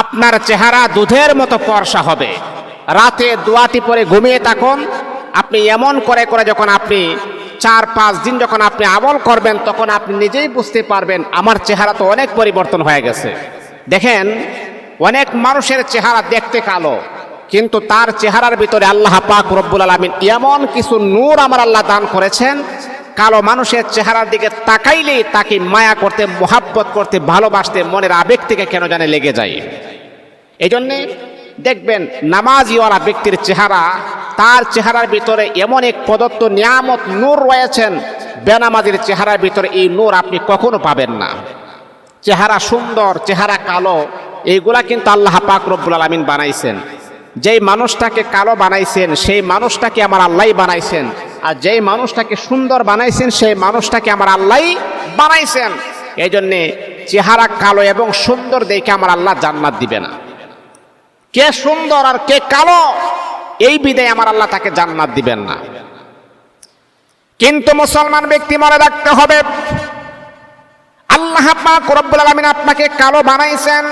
আপনার চেহারা দুধের মতো ফর্সা হবে। রাতে দোয়াটি পরে ঘুমিয়ে থাকুন। আপনি এমন করে করে যখন আপনি চার, পাঁচ দিন যখন আপনি আমল করবেন, তখন আপনি নিজেই বুঝতে পারবেন, আমার চেহারা তো অনেক পরিবর্তন হয়ে গেছে। দেখেন, অনেক মানুষের চেহারা দেখতে কালো, কিন্তু তার চেহারার ভিতরে আল্লাহ পাক রব্বুল আলমিন এমন কিছু নূর আমার আল্লাহ দান করেছেন কালো মানুষের চেহারার দিকে তাকাইলেই তাকে মায়া করতে, মোহাব্বত করতে, ভালোবাসতে মনের আবেগ থেকে কেন জানে লেগে যায়? এই জন্যে দেখবেন নামাজিওয়ালা ব্যক্তির চেহারা, তার চেহারার ভিতরে এমন এক প্রদত্ত নিয়ামত নূর রয়েছেন, বেনামাজির চেহারার ভিতরে এই নূর আপনি কখনো পাবেন না। চেহারা সুন্দর, চেহারা কালো, এইগুলা কিন্তু আল্লাহ পাক রব্বুল আলমিন বানাইছেন। যেই মানুষটাকে কালো বানাইছেন, সেই মানুষটাকে আমার আল্লাহই বানাইছেন। আর যেই মানুষটাকে সুন্দর বানাইছেন, সেই মানুষটাকে আমার আল্লাহই বানাইছেন। এই জন্যে চেহারা কালো এবং সুন্দর দেখে আমার আল্লাহ জান্নাত দিবে না। কে সুন্দর আর কে কালো, এই বিদায় আমার আল্লাহ তাকে জান্নাত দিবেন না। কিন্তু মুসলমান ব্যক্তি মনে রাখতে হবে, আল্লাহ পাক রব্বুল আলামিন আপনাকে কালো বানাইছেন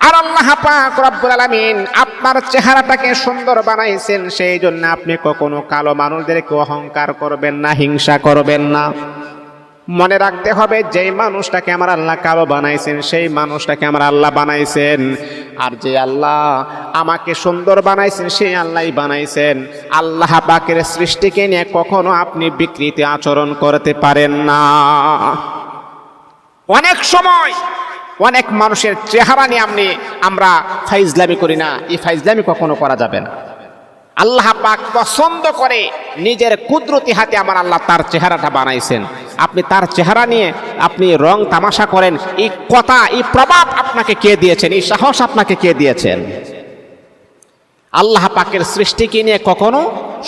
আর আল্লাহ পাক রব্বুল আলামিন আপনার চেহারাটাকে সুন্দর বানাইছেন সেই জন্য আপনি কখনো কালো মানুষদেরকে অহংকার করবেন না, হিংসা করবেন না। মনে রাখতে হবে, যেই মানুষটাকে আমার আল্লাহ কালো বানাইছেন, সেই মানুষটাকে আমার আল্লাহ বানাইছেন। আর যে আল্লাহ আমাকে সুন্দর বানাইছেন সেই আল্লাহই বানাইছেন। আল্লাহ পাকের সৃষ্টিকে নিয়ে কখনো আপনি বিকৃতি আচরণ করতে পারেন না। অনেক সময় অনেক মানুষের চেহারা নিয়ে আপনি, আমরা ফাইজলামি করি না। এই ফাইজলামি কখনো করা যাবে না। আল্লাহ পাক পছন্দ করে নিজের কুদরতি হাতে আমার আল্লাহ তার চেহারাটা বানাইছেন। আপনি তার চেহারা নিয়ে আপনি রং তামাশা করেন, এই কথা, এই প্রভাব আপনাকে কে দিয়েছেন? এই সাহস আপনাকে কে দিয়েছেন? আল্লাহ পাকের সৃষ্টিকে নিয়ে কখনো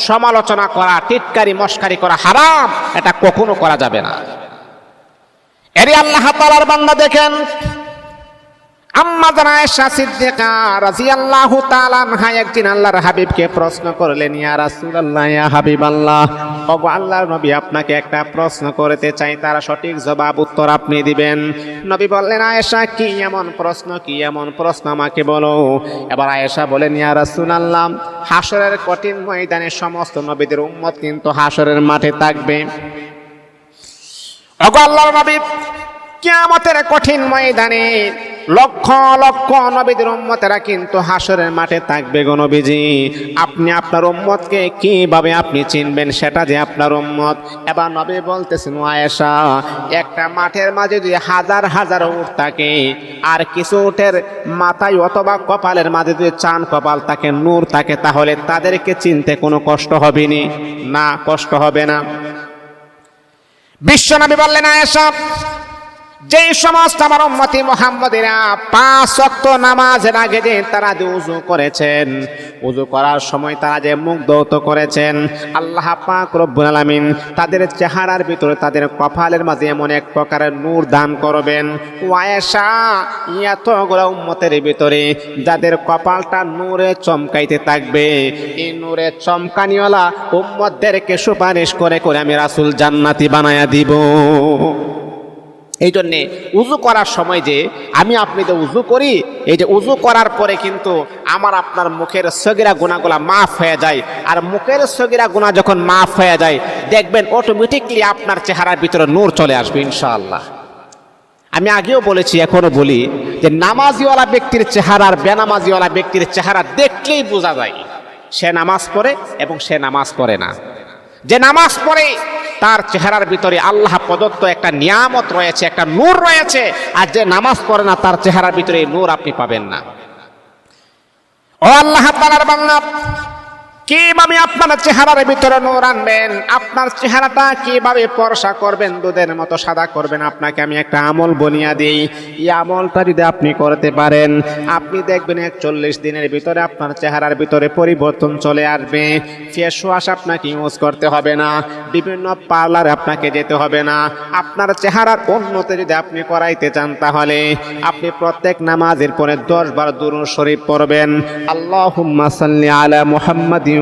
সমালোচনা করা, টিটকারি, মস্কারি করা হারাম, এটা কখনো করা যাবে না। এরে আল্লাহ তালার বান্দা দেখেন আম্মা জানা আয়েশা সিদ্দিকা রাদিয়াল্লাহু তাআলা আনহা একদিন আল্লাহর হাবিবকে প্রশ্ন করলেন, ইয়া রাসূলুল্লাহ, ইয়া হাবিবাল্লাহ ওগো আল্লাহর নবী আপনাকে একটা প্রশ্ন করতে চাই, তার সঠিক জবাব, উত্তর আপনি দিবেন। নবী বললেন, আয়েশা, কি এমন প্রশ্ন, কি এমন প্রশ্ন আমাকে বলো। এবার আয়েশা বলেন ইয়া রাসূলুল্লাহ হাসরের কঠিন ময়দানে সমস্ত নবীদের উম্মত কিন্তু হাসরের মাঠে থাকবে। ওগো আল্লাহর নবী কিয়ামতের কঠিন ময়দানে লক্ষ লক্ষ নবীদের উম্মতেরা কিন্তু হাসরের মাঠে থাকবে গো নবীজি। আপনি আপনার উম্মতকে কীভাবে আপনি চিনবেন সেটা যে আপনার উম্মত? এবার নবী বলতেছেন, আয়েশা, একটা মাঠের মাঝে যদি হাজার হাজার উট থাকে, আর কিছু উটের মাথায় অথবা কপালের মাঝে যদি চান কপাল থাকে, নূর থাকে, তাহলে তাদেরকে চিনতে কোনো কষ্ট হবে নি? কষ্ট হবে না। বিশ্বনবী বললেন, আয়েশা যেই সমস্ত আমার উম্মতি মোহাম্মদেরা পাঁচ অক্ত নামাজের আগে যে তারা যে উজু করেছেন উজু করার সময় তারা যে মুখ দৌত করেছেন, আল্লাহ পাক রব্বুল আলামিন তাদের চেহারার ভিতরে তাদের কপালের মাঝে এমন এক প্রকারের নূর দান করবেন। ওয়ায়েশা, এতগুলো উম্মতের ভিতরে যাদের কপালটা নূরে চমকাইতে থাকবে, এই নূরে চমকানিওয়ালা উম্মতদেরকে সুপারিশ করে করে আমি রাসুল জান্নাতি বানায়া দিব। এই জন্যে উজু করার সময় যে আমি আপনি যে উজু করি, এই যে উজু করার পরে কিন্তু আমার আপনার মুখের সগিরা গুণাগুলা মাফ হয়ে যায়। আর মুখের সগিরা গুণা যখন মাফ হয়ে যায়, দেখবেন অটোমেটিকলি আপনার চেহারার ভিতরে নূর চলে আসবে, ইনশাআল্লাহ। আমি আগেও বলেছি, এখনও বলি যে নামাজিওয়ালা ব্যক্তির চেহারা আর বেনামাজিওয়ালা ব্যক্তির চেহারা দেখলেই বোঝা যায়। সে নামাজ পড়ে এবং সে নামাজ পড়ে না। যে নামাজ পড়ে তার চেহারার ভিতরে আল্লাহ প্রদত্ত একটা নিয়ামত রয়েছে, একটা নূর রয়েছে, আর যে নামাজ পড়ে না, তার চেহারার ভিতরে নূর আপনি পাবেন না। ও আল্লাহ তালার বাংলা কীভাবে আপনার চেহারার ভিতরে নূর আনবেন? আপনার চেহারাটা কীভাবে পরশা করবেন? দুধের মতো সাদা করবেন। আপনাকে আমি একটা আমল বনিয়া দিই। এই আমলটা যদি আপনি করতে পারেন, আপনি দেখবেন একচল্লিশ দিনের ভিতরে আপনার চেহারার ভিতরে পরিবর্তন চলে আসবে। ফেস ওয়াশ আপনাকে ইউজ করতে হবে না। বিভিন্ন পার্লারে আপনাকে যেতে হবে না। আপনার চেহারার উন্নতি যদি আপনি করাইতে চান তাহলে আপনি প্রত্যেক নামাজের পরে দশ বার দুরুদ শরীফ পড়বেন। আল্লাহুম্মা সাল্লি আলা মুহাম্মাদিন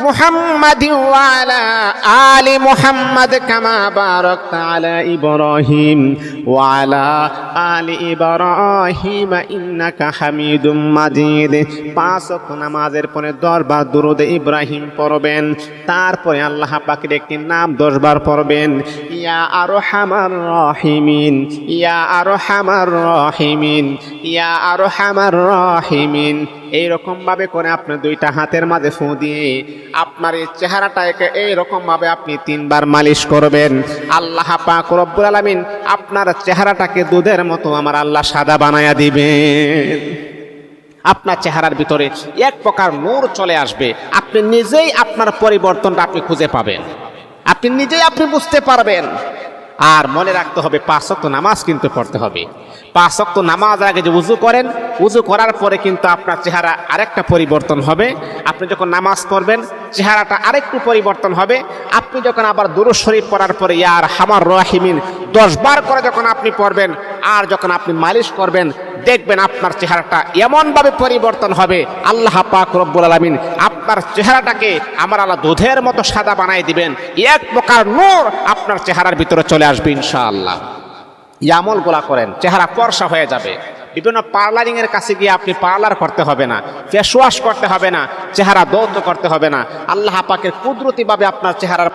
محمد وعلى آل محمد كما باركت على إبراهيم وعلى آل إبراهيم إنك حميد مجيد পাঁচ ওয়াক্ত নামাজের পরে দশবার দুরুদে ইব্রাহিম পড়বেন তারপরে আল্লাহ পাকের একটি নাম দশবার পড়বেন ইয়া আরো হামার রহিমিন ইয়া আরো হামার রহিমিন ইয়া আরো হামার রহিমিন এইরকম ভাবে করে আপনি দুইটা হাতের মাঝে ফু দিয়ে আপনার এই চেহারাটাকে এইরকম ভাবে আপনি তিনবার মালিশ করবেন। আল্লাহ পাক রব্বুল আলামিন আপনার চেহারাটাকে দুধের মতো আমার আল্লাহ সাদা বানায়া দিবেন। আপনার চেহারার ভিতরে এক প্রকার নূর চলে আসবে। আপনি নিজেই আপনার পরিবর্তনটা আপনি খুঁজে পাবেন। আপনি নিজেই আপনি বুঝতে পারবেন। আর মনে রাখতে হবে পাঁচক্ত নামাজ কিন্তু পড়তে হবে। পাঁচক্ত নামাজ আগে যে উজু করেন, উজু করার পরে কিন্তু আপনার চেহারা আরেকটা পরিবর্তন হবে। আপনি যখন নামাজ পড়বেন, চেহারাটা আরেকটু পরিবর্তন হবে। আপনি যখন আবার দুরুদ শরীফ পড়ার পরে, ইয়ার হামার রহিমিন দশবার করে যখন আপনি পড়বেন, আর যখন আপনি মালিশ করবেন দেখবেন আপনার চেহারাটা এমনভাবে পরিবর্তন হবে। আল্লাহ পাক রব্বুল আলমিন আপনার চেহারাটাকে আমার আল্লাহ দুধের মতো সাদা বানাই দিবেন। এক প্রকার নূর আপনার চেহারার ভিতরে চলে আসবে ইনশাআল্লাহ। ইয়ামল গোলা করেন, চেহারা ফর্সা হয়ে যাবে। বিভিন্ন পার্লারিং এর কাছে গিয়ে আপনি পার্লার করতে হবে না, ফেস ওয়াশ করতে হবে না, চেহারা দৌত করতে হবে না। আল্লাহ পাকের কুদরতিভাবে আপনার চেহারার